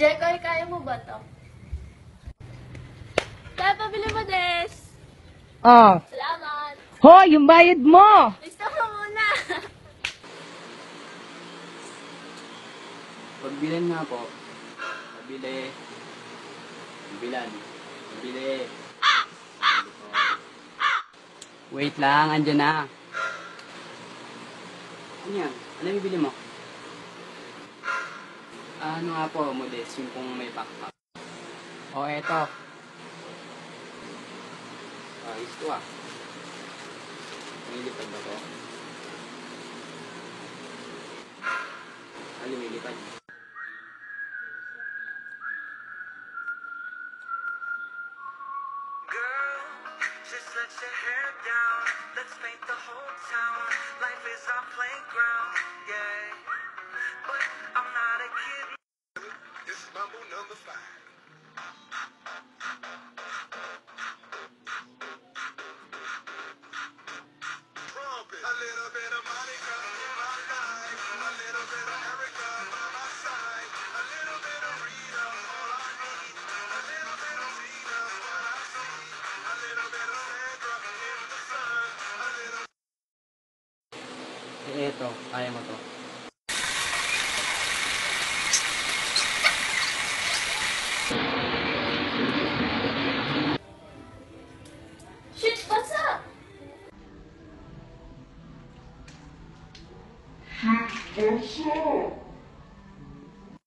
Jekoy, kaya mo ba to? Kaya pabili mo, Des. Oh. Salamat. Ho, yung bayad mo. Gusto mo muna. Pagbilan nga po. Pabili. Pagbilan. Pabili. Wait lang, andyan na. Ano yan? Ano yung bibili mo? Ano nga po, modest, yung kung may pakpak. O, eto. Ah, ito ah. Lumilipad ba to? Ah, lumilipad. Girl, just let your hair down. Let's paint the whole town. えーと、あやまと。嗯不是